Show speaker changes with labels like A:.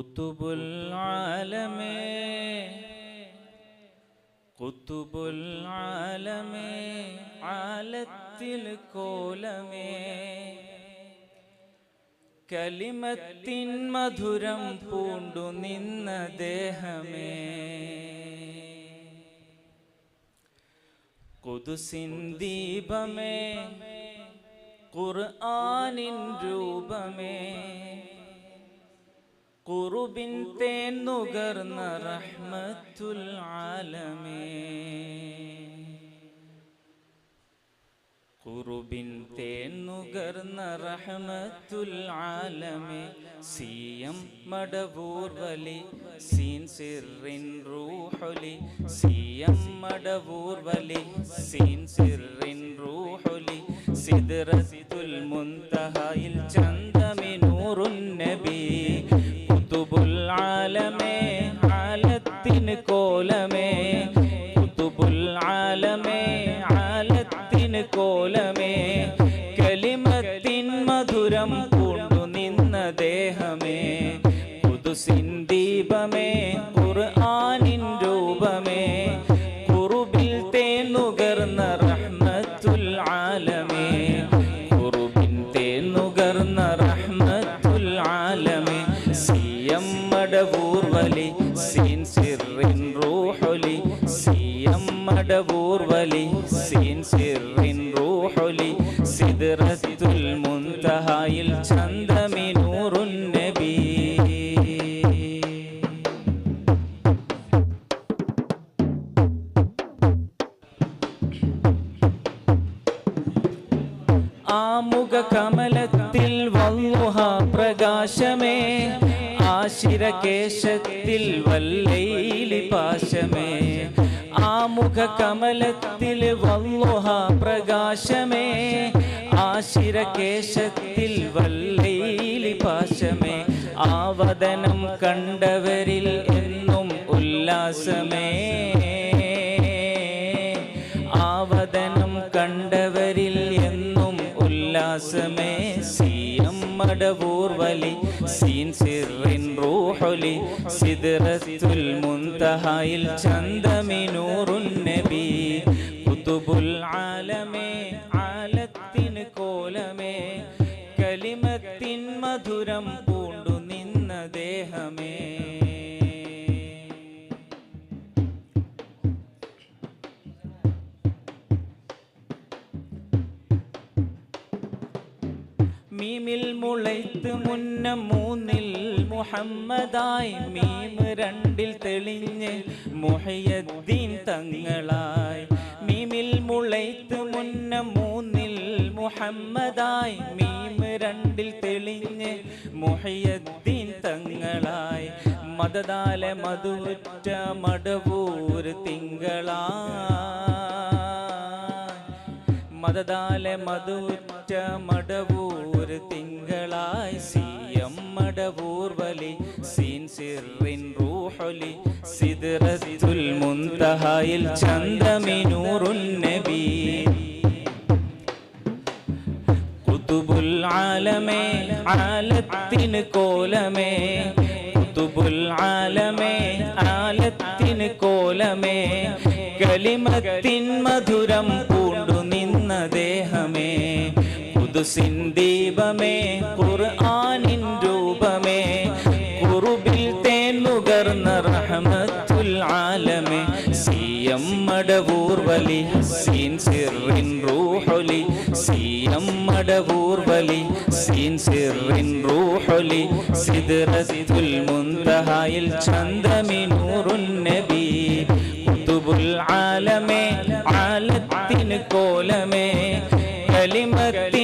A: കുത്തുബുൽ ആലമേ കുത്തുബുൽ ആലമേ ആലത്തിൽ കോലമേ. കലിമത്തിൻ മധുരം പൂണ്ടു നിന്ന ദേഹമേ. കുതുസിൻ ദീപമേ ഖുർആനിൻ രൂപമേ. കുറുബിൻ തേൻ നുകർന്ന റഹ്മത്തുൽ ആലമേ. കുറുബിൻ തേൻ നുകർന്ന റഹ്മത്തുൽ ആലമേ. സിയം മടവൂർ വലി സീൻ സിറിൻ റൂഹലി. സിയം മടവൂർ വലി സീൻ സിറിൻ റൂഹുലി. സിദ്റത്തുൽ മുൻതഹയിൽ ചന്തമിനൂറുൻ നബി. കുതുബുൽ ആലമേ ആലത്തിന് കോലമേ. കുതുബുൽ ആലമേ ആലത്തിന് കോലമേ. കലിമത്തിൻ മധുരം പൂണ്ടു നിന്ന ദേഹമേ. കുതുസിൻ ദീപമേ മടവൂർ വലി സീൻ സിറിൻ റൂഹൊലി സി എം മടവൂർവലി സീൻ സിറിൻ റൂഹൊലി സിദ്റത്തുൽ ചന്ദമി നൂറുൻ നബി. ആമുഖ കമലത്തിൽ വന്നുഹ പ്രകാശമേ. ആശിരകേശത്തിൽ വല്ലൈലി പാശമേ. ആമുഖ കമലത്തിൽ വല്ലുഹ പ്രകാശമേ. ആശിരകേശത്തിൽ വല്ലൈലി പാശമേ. ആവദനം കണ്ടവരിൽ എന്നും ഉല്ലാസമേ. ആവദനം കണ്ടവരിൽ എന്നും ഉല്ലാസമേ. സിയം മടവൂർ വലി സീൻ സിറിൻ റൂഹൊലി സിദറത്തുൽ മുൻതഹയിൽ ചന്തമിനൂറുൻ നബി. കുതുബുൽ ആലമേ ആലത്തിന് കോലമേ കലിമത്തിൻ മധുരം മീമിൽ മുളയ്ത്ത് മുന്ന മൂന്നിൽ മുഹമ്മദായി മീമ് രണ്ടിൽ തെളിഞ്ഞ് മുഹയദ്ദീൻ തങ്ങളായി. മീമിൽ മുളയ്ത്ത് മുന്ന മൂന്നിൽ മുഹമ്മദായി മീമ് രണ്ടിൽ തെളിഞ്ഞ് മുഹയദ്ദീൻ തങ്ങളായി. മതദാല മധുറ്റ മടവൂർ തിങ്കളായി മതദാല മധുറ്റ മടവൂർ തിങ്കളായി സിയം മടവൂർ വലി സീൻ സിറിൻ റൂഹലി സിദ്റത്തുൽ മുന്തഹായിൽ ചന്ദ്രമിനൂറുൻ നബി. കുതുബുൽ ആലമേ ആലത്തിന് കോലമേ. കുതുബുൽ ആലമേ ആലത്തിന് കോലമേ. കലിമത്തിൻ മധുരം പൂണ്ടു ദേഹമേ പുതുസിൻ ദീപമേ ഖുർആനിൻ രൂപമേ കുറുബിൽ തേൻ നുകർന്ന റഹ്മത്തുൽ ആലമേ സിയം മടവൂർ വലി സീൻ സിറിൻ റൂഹൊലി സിയം മടവൂർ വലി സീൻ സിറിൻ റൂഹൊലി സിദ്റത്തുൽ മുൻതഹയിൽ ചന്തമിനൂറുൻ നബി കുതുബുൽ ആലമേ कोलमे कलिमती